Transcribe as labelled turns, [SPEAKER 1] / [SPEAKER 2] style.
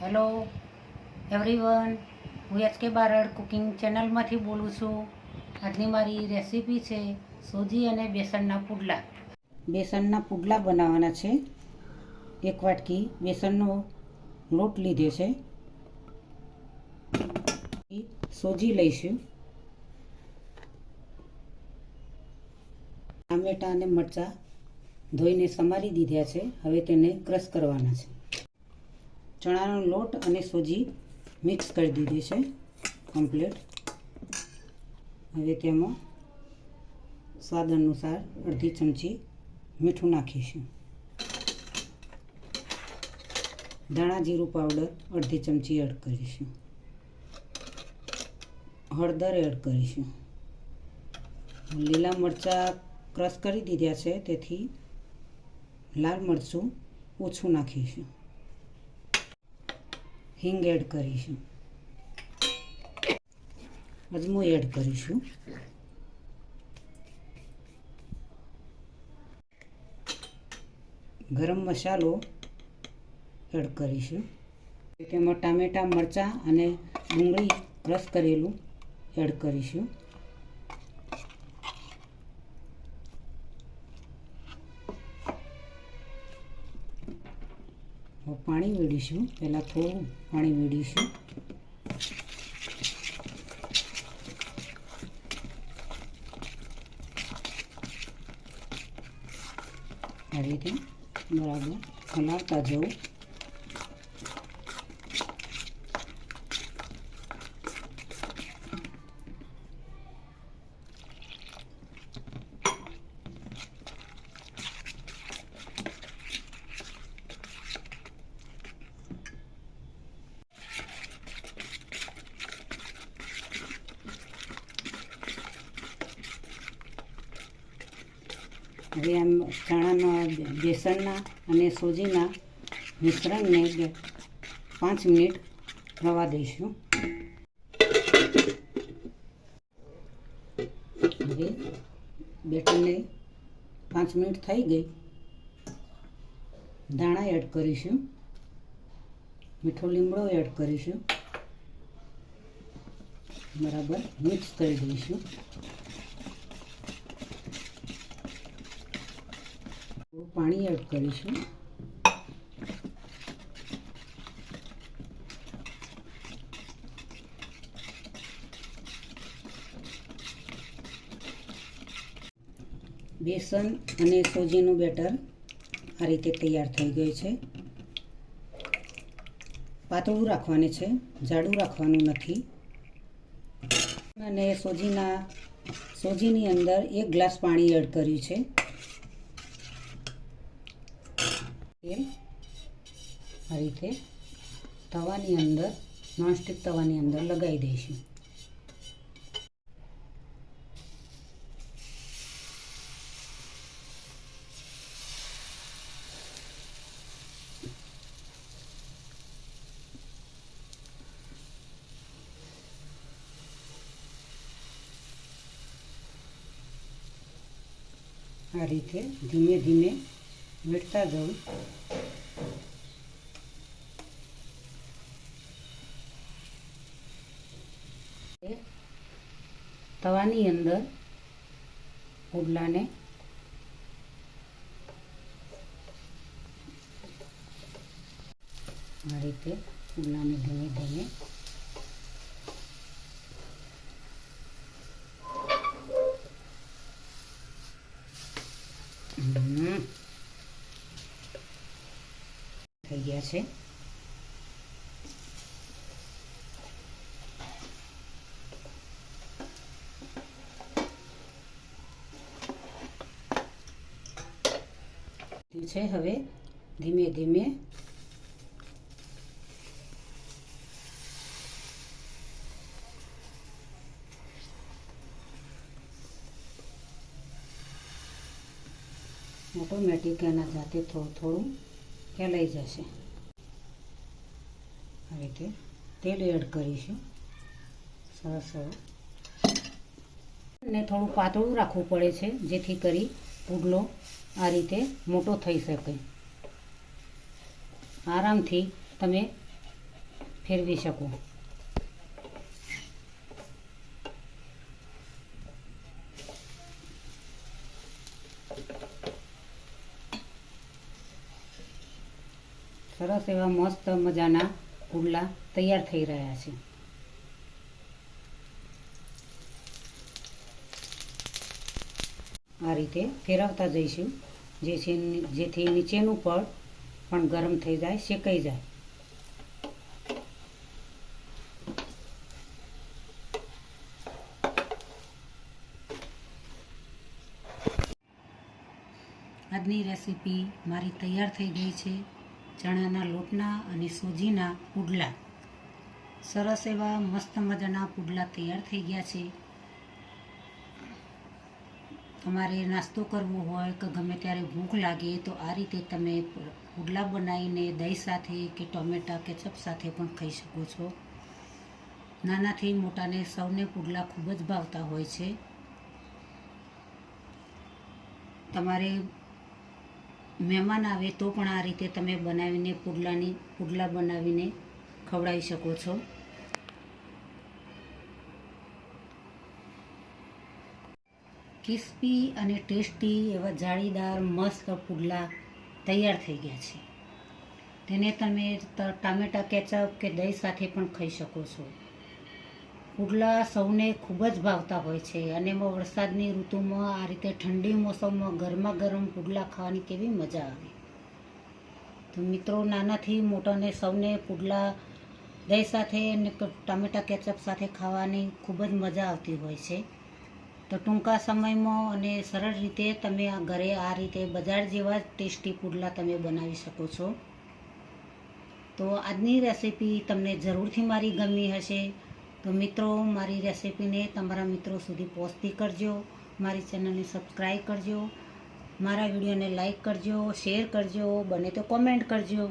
[SPEAKER 1] Hello everyone હું H K Barad cooking ચેનલમાંથી બોલું છું. આજની મારી રેસીપી છે સોજી અને બેસનના પુડલા. બેસનના પુડલા બનાવવાના છે. એક વાટકી બેસનનો લોટ લીધો છે. સોજી લઈશું. ટામેટાં અને મરચાં ધોઈને સમારી દીધા છે. હવે તેને ક્રશ કરવાના છે. ચણાનો લોટ અને સોજી મિક્સ કરી દીધી છે કમ્પ્લીટ હવે તેમાં સ્વાદ અનુસાર અડધી ચમચી મીઠું નાખીશું. ધાણા જીરું પાવડર અડધી ચમચી એડ કરીશું. હળદર એડ કરીશું. લીલા મરચાં ક્રશ કરી દીધા છે, તેથી લાલ મરચું ઓછું નાખીશું. હિંગ એડ કરીશું. અજમો એડ કરીશું. ગરમ મસાલો એડ કરીશું. તેમાં ટામેટાં, મરચાં અને ડુંગળી ક્રશ કરેલું એડ કરીશું હવે પાણી વેડીશું. પહેલાં થોડું પાણી વેડીશું. આવી રીતે બરાબર હલાવતા જવું. હવે આમ ચણાના બેસનના અને સોજીના મિશ્રણને પાંચ મિનિટ રવા દઈશું. હવે બેટરને પાંચ મિનિટ થઈ ગઈ. દાણા એડ કરીશું. મીઠો લીમડો એડ કરીશું. બરાબર મિક્સ કરી દઈશું. પાણી એડ કરીશું. બેસન અને સોજીનું બેટર આ રીતે તૈયાર થઈ ગયું છે. પાતળું રાખવાનું છે, જાડું રાખવાનું નથી. અને સોજીના, સોજીની અંદર એક ગ્લાસ પાણી એડ કર્યું છે. તેલ આ રીતે તવાની અંદર નોનસ્ટિક તવાની અંદર લગાવી દઈશું. આ રીતે ધીમે ધીમે વેઠતા જવું તવાની અંદર પુડલાને આ રીતે પુડલાને ધીમે ધીમે થઈ ગયા છે. છે હવે ધીમે ધીમે ઓટોમેટિક એના જાતે થોડું થોડું ફેલાઈ જશે. આ રીતે તેલ એડ કરીશું. સરસ. ને થોડું પાતળું રાખવું પડે છે, જેથી કરી પુડલો આ રીતે મોટો થઈ શકે. આરામથી તમે ફેરવી શકો. સરસ એવા મસ્ત મજાના પુડલા તૈયાર થઈ રહ્યા છે. આ રીતે ફેરવતા જઈશું. જે છે જેથી નીચેનું પડ પણ ગરમ થઈ જાય, શેકાઈ જાય. આજની રેસીપી મારી તૈયાર થઈ ગઈ છે. ચણાના લોટના અને સૂજીના પુડલા. સરસ એવા મસ્ત મજાના પુડલા તૈયાર થઈ ગયા છે. તમારે નાસ્તો કરવો હોય કે ગમે ત્યારે ભૂખ લાગે તો આ રીતે તમે પુડલા બનાવીને દહીં સાથે કે ટોમેટા કેચઅપ સાથે પણ ખાઈ શકો છો. નાનાથી મોટાને સૌને પુડલા ખૂબ જ ભાવતા હોય છે. તમારે મહેમાન આવે તો પણ આ રીતે તમે બનાવીને પુડલાની, પુડલા બનાવીને ખવડાવી શકો છો. ક્રિસ્પી અને ટેસ્ટી એવા જાળીદાર, મસ્ત પુડલા તૈયાર થઈ ગયા છે. તેને તમે ટામેટા, કેચઅપ કે દહીં સાથે પણ ખાઈ શકો છો. પુડલા સૌને ખૂબ જ ભાવતા હોય છે અને એમાં વરસાદની ઋતુમાં આ રીતે ઠંડી મોસમમાં ગરમા ગરમ પુડલા ખાવાની કેવી મજા આવે. તો મિત્રો, નાનાથી મોટાને સૌને પુડલા, દહીં સાથે અને ટામેટા કેચઅપ સાથે ખાવાની ખૂબ જ મજા આવતી હોય છે. તો ટૂંકા સમયમાં અને સરળ રીતે તમે આ ઘરે આ રીતે બજાર જેવા જ ટેસ્ટી પુડલા તમે બનાવી શકો છો. તો આજની રેસીપી તમને જરૂરથી મારી ગમી હશે. તો મિત્રો, મારી રેસીપીને તમારા મિત્રો સુધી પહોંચતી કરજો. મારી ચેનલને સબસ્ક્રાઈબ કરજો. મારા વિડીયોને લાઈક કરજો, શેર કરજો, બને તો કોમેન્ટ કરજો.